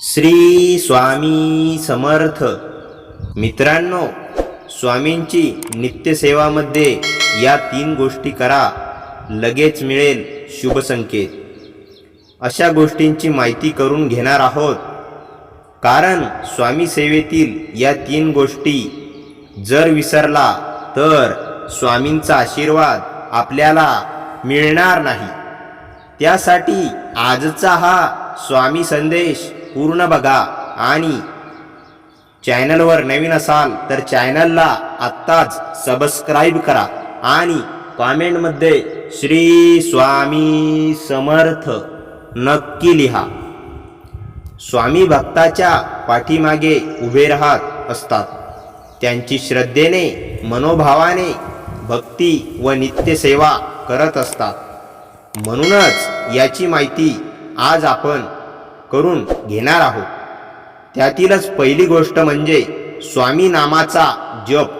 श्री स्वामी समर्थ. मित्रांनो स्वामींची नित्यसेवामध्ये या तीन गोष्टी करा लगेच मिळेल शुभसंकेत. अशा गोष्टींची माहिती करून घेणार आहोत. कारण स्वामी सेवेतील या तीन गोष्टी जर विसरला तर स्वामींचा आशीर्वाद आपल्याला मिळणार नाही. त्यासाठी आजचा हा स्वामी संदेश पूर्ण बघा. आणि चॅनलवर नवीन असाल तर चॅनलला आत्ताच सबस्क्राईब करा. आणि कॉमेंटमध्ये श्री स्वामी समर्थ नक्की लिहा. स्वामी भक्ताच्या पाठीमागे उभे राहत असतात. त्यांची श्रद्धेने मनोभावाने भक्ती व नित्यसेवा करत असतात. म्हणूनच याची माहिती आज आपण करून घेणार आहोत. त्यातीलच पहिली गोष्ट म्हणजे स्वामी नामाचा जप.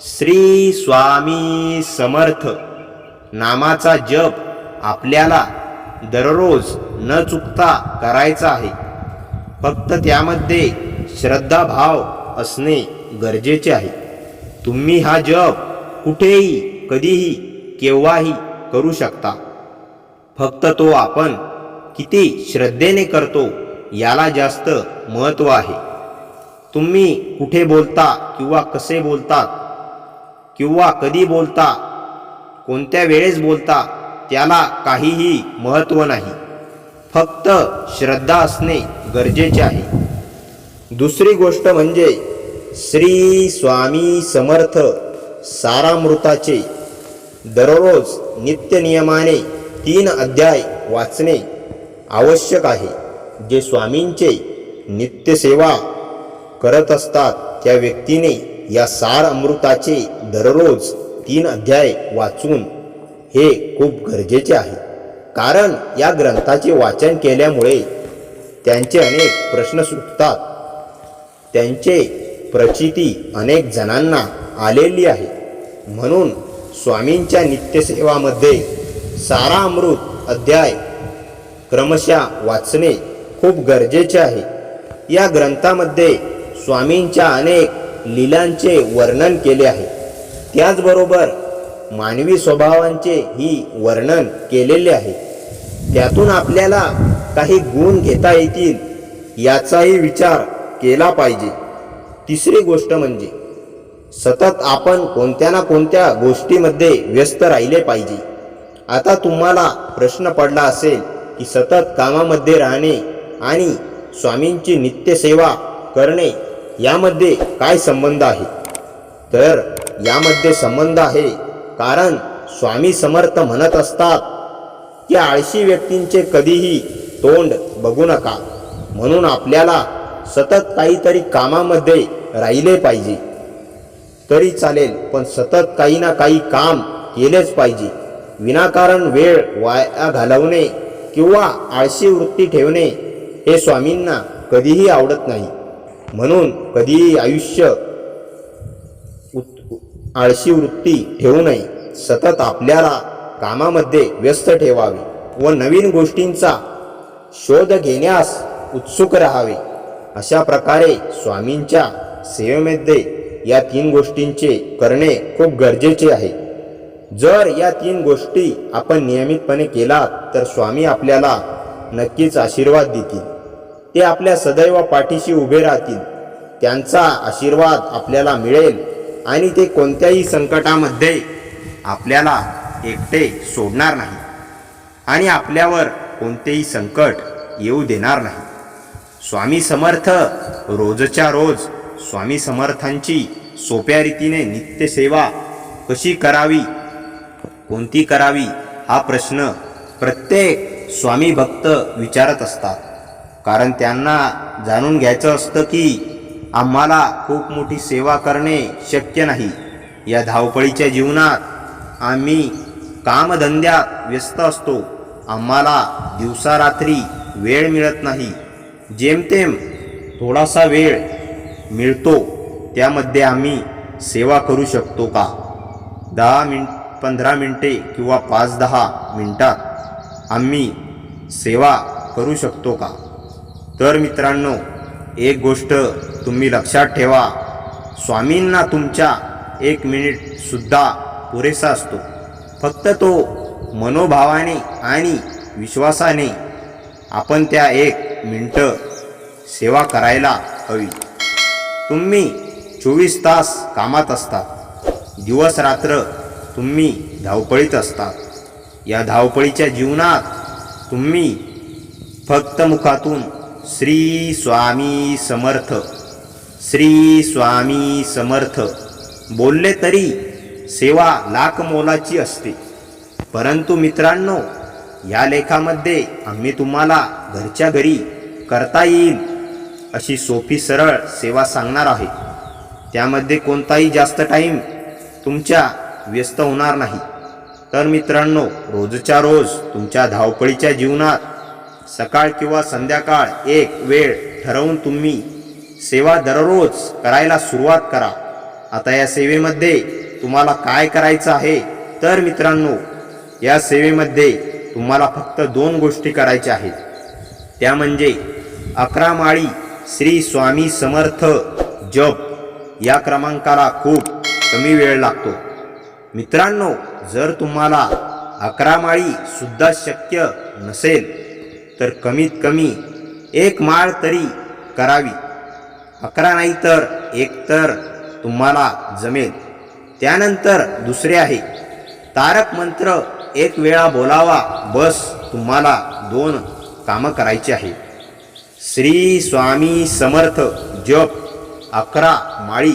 श्री स्वामी समर्थ नामाचा जप आपल्याला दररोज न चुकता करायचा आहे. फक्त त्यामध्ये श्रद्धाभाव असणे गरजेचे आहे. तुम्ही हा जप कुठेही कधीही केव्हाही करू शकता. फक्त तो आपण किती श्रद्धेने करतो याला जास्त महत्त्व आहे. तुम्ही कुठे बोलता किंवा कसे बोलतात किंवा कधी बोलता कोणत्या वेळेस बोलता त्याला काहीही महत्त्व नाही. फक्त श्रद्धा असणे गरजेचे आहे. दुसरी गोष्ट म्हणजे श्री स्वामी समर्थ सारामृताचे दररोज नित्यनियमाने तीन अध्याय वाचणे. आवश्यक आहे. जे स्वामींचे नित्यसेवा करत असतात त्या व्यक्तीने या सार अमृताचे दररोज तीन अध्याय वाचून हे खूप गरजेचे आहे. कारण या ग्रंथाचे वाचन केल्यामुळे त्यांचे अनेक प्रश्न सुटतात. त्यांचे प्रचिती अनेक जणांना आलेली आहे. म्हणून स्वामींच्या नित्यसेवामध्ये सारा अमृत अध्याय क्रमशः वाचणे खूप गरजेचे आहे. या ग्रंथामध्ये स्वामींच्या अनेक लीलांचे वर्णन केले आहे. त्याचबरोबर मानवी स्वभावांचे ही वर्णन केलेले आहे. त्यातून आपल्याला काही गुण घेता येतील याचाही विचार केला पाहिजे. तिसरी गोष्ट म्हणजे सतत आपण कोणत्या ना कोणत्या गोष्टीमध्ये व्यस्त राहिले पाहिजे. आता तुम्हाला प्रश्न पडला असेल की सतत कामामध्ये राहणे आणि स्वामींची नित्यसेवा करणे यामध्ये काय संबंध आहे? तर यामध्ये संबंध आहे कारण स्वामी समर्थ म्हणत असतात की आळशी व्यक्तींचे कधीही तोंड बघू नका. म्हणून आपल्याला सतत काहीतरी कामामध्ये राहिले पाहिजे. तरी चालेल पण सतत काही ना काही काम केलेच पाहिजे. विनाकारण वेळ वाया घालवणे किंवा आळशी वृत्ती ठेवणे हे स्वामींना कधीही आवडत नाही. म्हणून कधीही आयुष्य उत- आळशी वृत्ती ठेवू नये. सतत आपल्याला कामामध्ये व्यस्त ठेवावे व नवीन गोष्टींचा शोध घेण्यास उत्सुक राहावे. अशा प्रकारे स्वामींच्या सेवेमध्ये या तीन गोष्टींचे करणे खूप गरजेचे आहे. जर या तीन गोष्टी आपण नियमितपणे केलात तर स्वामी आपल्याला नक्कीच आशीर्वाद देतील. ते आपल्या सदैव पाठीशी उभे राहतील. त्यांचा आशीर्वाद आपल्याला मिळेल आणि ते कोणत्याही संकटामध्ये आपल्याला एकटे सोडणार नाही आणि आपल्यावर कोणतेही संकट येऊ देणार नाही. स्वामी समर्थ रोजच्या रोज स्वामी समर्थांची सोप्या रीतीने नित्यसेवा कशी करावी कोणती करावी हा प्रश्न प्रत्येक स्वामी भक्त विचारत असतात. कारण त्यांना जाणून घ्यायचं असतं की आम्हाला खूप मोठी सेवा करणे शक्य नाही. या धावपळीच्या जीवनात आम्ही कामधंद्यात व्यस्त असतो. आम्हाला दिवसारात्री वेळ मिळत नाही. जेमतेम थोडासा वेळ मिळतो त्यामध्ये आम्ही सेवा करू शकतो का? दहा मिनिट पंधरा मिनटे किंवा पाच दहा मिनटात आम्ही सेवा करू शकतो का? तर मित्रांनो एक गोष्ट तुम्ही लक्षात ठेवा. स्वामींना तुमच्या एक मिनिटसुद्धा पुरेसा असतो. फक्त तो मनोभावाने आणि विश्वासाने आपण त्या एक मिनटं सेवा करायला हवी. तुम्ही चोवीस तास कामात असतात दिवस रात्र तुम्ही धावपळीत असतात. या धावपळीच्या जीवनात तुम्ही फक्त मुखातून श्री स्वामी समर्थ श्री स्वामी समर्थ बोलले तरी सेवा लाख मोलाची असते. परंतु मित्रांनो या लेखामध्ये आम्ही तुम्हाला घरच्या घरी करता येईल अशी सोपी सरळ सेवा सांगणार आहे. त्यामध्ये कोणताही जास्त टाईम तुमच्या व्यस्त होणार नाही. तर मित्रांनो रोजच्या रोज तुमच्या धावपळीच्या जीवनात सकाळ किंवा संध्याकाळ एक वेळ ठरवून तुम्ही सेवा दररोज करायला सुरुवात करा. आता या सेवेमध्ये तुम्हाला काय करायचं आहे? तर मित्रांनो या सेवेमध्ये तुम्हाला फक्त दोन गोष्टी करायच्या आहेत. त्या म्हणजे अकरा माळी श्री स्वामी समर्थ जप. या क्रमांकाला खूप कमी वेळ लागतो. मित्रांनो जर तुम्हाला अकरा माळीसुद्धा शक्य नसेल तर कमीत कमी एक माळ तरी करावी. अकरा नाही तर एक तर तुम्हाला जमेल. त्यानंतर दुसरे आहे तारक मंत्र एक वेळा बोलावा बस तुम्हाला दोन कामं करायची आहे. श्री स्वामी समर्थ जप अकरा माळी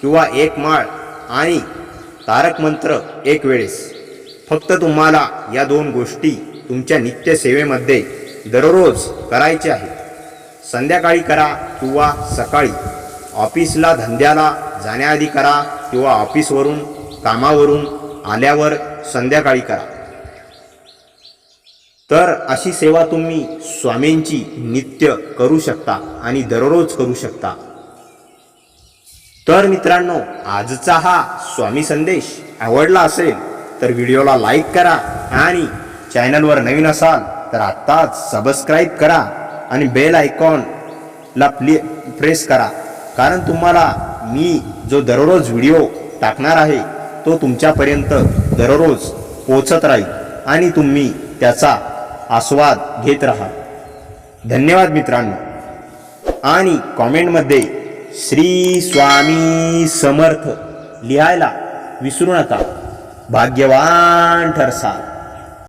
किंवा एक माळ आणि तारक मंत्र एक वेळेस. फक्त तुम्हाला या दोन गोष्टी तुमच्या नित्यसेवेमध्ये दररोज करायच्या आहेत. संध्याकाळी करा किंवा सकाळी. ऑफिसला धंद्याला जाण्याआधी करा किंवा ऑफिसवरून कामावरून आल्यावर संध्याकाळी करा. तर अशी सेवा तुम्ही स्वामींची नित्य करू शकता आणि दररोज करू शकता. तर मित्रांनो आजचा हा स्वामी संदेश आवडला असेल तर व्हिडिओला लाईक करा आणि चॅनलवर नवीन असाल तर आत्ताच सबस्क्राईब करा आणि बेल आयकॉनला प्ले प्रेस करा. कारण तुम्हाला मी जो दररोज व्हिडिओ टाकणार आहे तो तुमच्यापर्यंत दररोज पोचत राहील आणि तुम्ही त्याचा आस्वाद घेत राहा धन्यवाद मित्रांनो. आणि कॉमेंटमध्ये श्री स्वामी समर्थ लिहायला विसरू नका. भाग्यवान ठरसाल.